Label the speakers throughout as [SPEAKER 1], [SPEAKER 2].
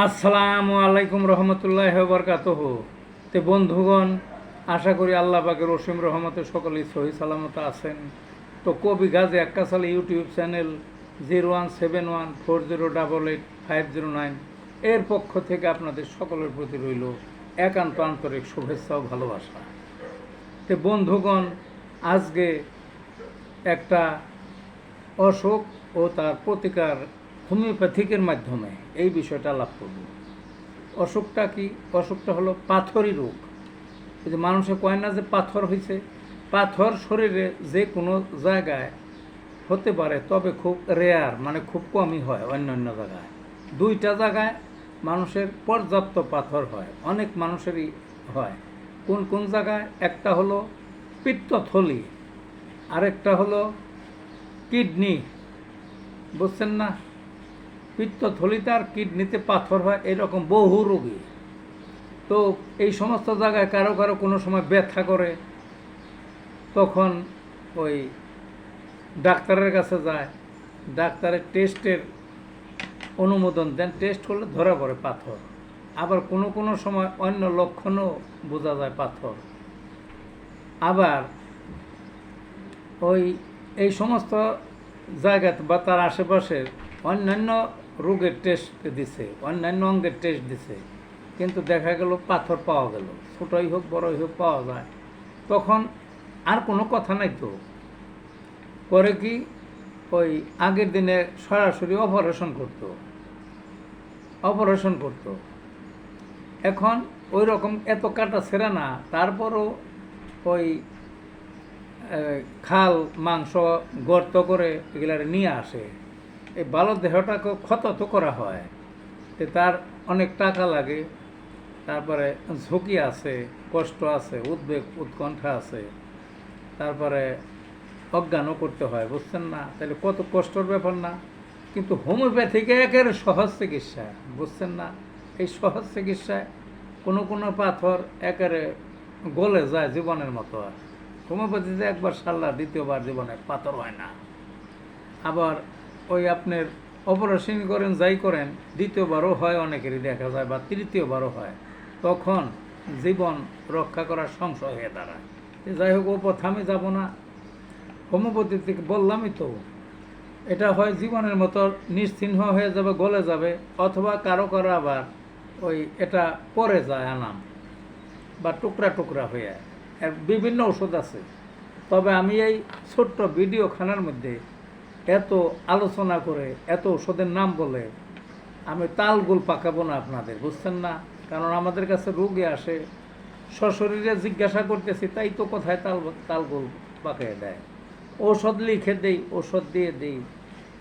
[SPEAKER 1] আসসালামু আলাইকুম রহমতুল্লাহ বরকাতহ। তে বন্ধুগণ, আশা করি আল্লাহ পাকের রসিম রহমতে সকলেই সহি সালামত আছেন। তো কবি Gazi Akkasal YouTube channel zero one seven one four zero double eight five zero nine এর পক্ষ থেকে আপনাদের সকলের প্রতি রইল একান্ত আন্তরিক শুভেচ্ছা ও ভালোবাসা। তে বন্ধুগণ, আজকে একটা অসুখ ও তার প্রতিকার হোমিওপ্যাথিকের মাধ্যমে এই বিষয়টা লাভ করব। অসুখটা কি? অসুখটা হলো পাথরই রোগ। যে মানুষে কয় না যে পাথর হয়েছে পাথর শরীরে যে কোনো জায়গায় হতে পারে, তবে খুব রেয়ার মানে খুব কমই হয় অন্য অন্য জায়গায়। দুইটা জায়গায় মানুষের পর্যাপ্ত পাথর হয়, অনেক মানুষেরই হয়। কোন কোন জায়গায়? একটা হলো পিত্তথলি, আরেকটা হলো কিডনি। বুঝছেন না? পিত্তথলিতে আর কিডনিতে পাথর হয়, এরকম বহু রোগী। তো এই সমস্ত জায়গায় কারও কারও কোনো সময় ব্যথা করে, তখন ওই ডাক্তারের কাছে যায়, ডাক্তারের টেস্টের অনুমোদন দেন, টেস্ট করলে ধরা পড়ে পাথর। আবার কোনো কোনো সময় অন্য লক্ষণও বোঝা যায় পাথর। আবার ওই, এই সমস্ত জায়গাতে বা তার আশেপাশের অন্যান্য রোগের টেস্ট দিছে অন্যান্য অঙ্গের টেস্ট দিছে। কিন্তু দেখা গেল পাথর পাওয়া গেল, ছোটই হোক, বড়ই হোক, পাওয়া যায়। তখন আর কোনো কথা নাই তো। করে কি? ওই আগের দিনে সরাসরি অপারেশন করতো। অপারেশন করতো। এখন ওই রকম এত কাটা ছেঁড়া না, তারপরও ওই খাল, মাংস গর্ত করে এগুলারে নিয়ে আসে। এই ভালো দেহটাকে ক্ষত তো করা হয়। তার অনেক টাকা লাগে। তারপরে ঝুঁকি আছে, কষ্ট আছে, উদ্বেগ, উৎকণ্ঠা আছে। তারপরে অজ্ঞানও করতে হয়, বুঝছেন না? তাহলে কত কষ্টর ব্যাপার না। কিন্তু হোমিওপ্যাথিকে একের সহজ চিকিৎসা, বুঝছেন না? এই সহজ চিকিৎসায় কোনো কোনো পাথর একেবারে গলে যায় জীবনের মতো। হোমিওপ্যাথিতে একবার সারলা দ্বিতীয়বার জীবনে পাথর হয় না। আবার ওই আপনার অপারেশন করেন, যাই করেন, দ্বিতীয়বারও হয় অনেকেরই দেখা যায় বা তৃতীয়বারও হয়। তখন জীবন রক্ষা করার সংশয় হয়ে দাঁড়ায়। যাই হোক, ও পথে আমি যাব না। হোমিওপ্যাথি থেকে বললামই তো, এটা হয় জীবনের মতো নিশ্চিহ্ন হয়ে যাবে, গলে যাবে, অথবা কারও কারও আবার ওই এটা পরে যায় আনাম বা টুকরা টুকরা হয়ে। বিভিন্ন ওষুধ আছে। তবে আমি এই ছোট্ট ভিডিওখানার মধ্যে এত আলোচনা করে, এত ওষুধের নাম বলে, আমি তালগুল পাকাবো না আপনাদের, বুঝছেন না? কারণ আমাদের কাছে রোগে আসে, সশরীরে জিজ্ঞাসা করতেছি, তাই তো কোথায় তাল তালগুল পাকিয়ে দেয়। ঔষধ লিখে দেই ঔষধ দিয়ে দেই,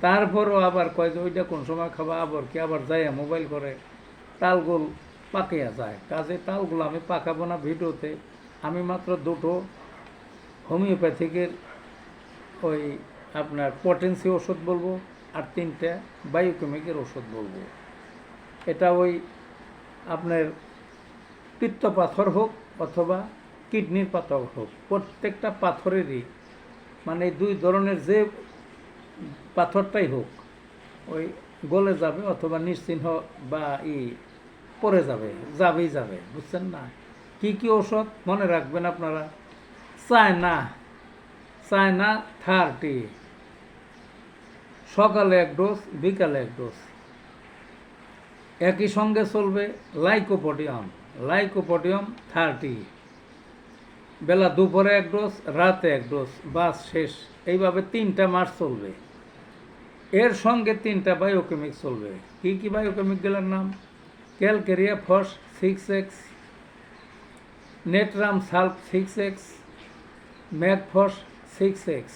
[SPEAKER 1] তারপরও আবার কয় যে, ওইটা কোন সময় খাবা, আবার কি, আবার যায় মোবাইল করে তালগুল পাকিয়া যায়। কাজে তালগুলো আমি পাকাবো না ভিডিওতে, আমি মাত্র দুটো হোমিওপ্যাথিকের ওই আপনার পটেন্সি ওষুধ বলব, আর তিনটা বায়োকেমিকের ওষুধ বলব। এটা ওই আপনার পিত্ত পাথর হোক অথবা কিডনির পাথর হোক, প্রত্যেকটা পাথরেরই মানে দুই ধরনের যে পাথরটাই হোক, ওই গলে যাবে অথবা নিশ্চিহ্ন বা ই পড়ে যাবে, যাবেই যাবে, বুঝছেন না? কি কি ওষুধ? মনে রাখবেন আপনারা, চায়না চায়না থার্টি সকালে এক ডোজ, বিকালে এক ডোজ। একই সঙ্গে চলবে লাইকোপোডিয়াম লাইকোপোডিয়াম থার্টি। বেলা দুপুরে এক ডোজ, রাতে এক ডোজ, বাস শেষ। এইভাবে তিনটা মাস চলবে। এর সঙ্গে তিনটা বায়োকেমিক চলবে। কি কি বায়োকেমিকগুলোর নাম? Calcarea phos six X, natrum sulph six X mag phos six X.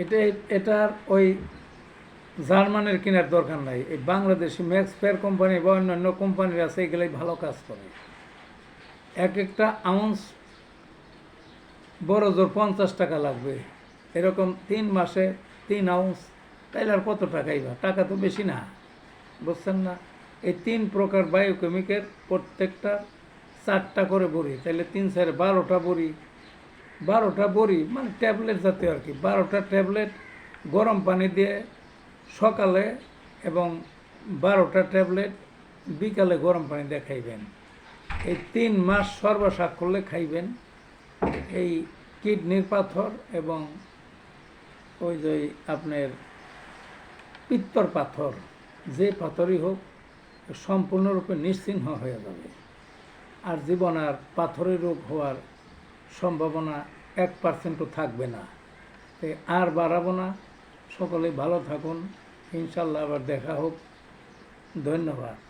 [SPEAKER 1] এটা, এটার ওই জার্মানের কেনার দরকার নাই। এই বাংলাদেশি ম্যাক্স ফেয়ার কোম্পানি বা অন্যান্য কোম্পানির আছে, এগুলোই ভালো কাজ করে। এক একটা আউন্স বড় জোর পঞ্চাশ টাকা লাগবে। এরকম তিন মাসে তিন আউন্স তাইলে আর কত টাকাই বা টাকা তো বেশি না। বুঝছেন না? এই তিন প্রকার বায়োকেমিকের প্রত্যেকটা চারটা করে বড়ি তাহলে তিন চারে বারোটা বড়ি। বারোটা বড়ি মানে ট্যাবলেট জাতীয় আর কি। বারোটা ট্যাবলেট গরম পানি দিয়ে সকালে এবং বারোটা ট্যাবলেট, বিকালে গরম পানি দিয়ে খাইবেন। এই তিন মাস সর্বসাক করলে খাইবেন। এই কিডনির পাথর এবং ওই যে আপনার পিত্তর পাথর, যে পাথরই হোক, সম্পূর্ণরূপে নিশ্চিহ্ন হয়ে যাবে। আর জীবন আর পাথরের রোগ হওয়ার সম্ভাবনা এক পার্সেন্টও থাকবে না। আর বাড়াবো না। সকলে ভালো থাকুন। ইনশাল্লাহ আবার দেখা হোক। ধন্যবাদ।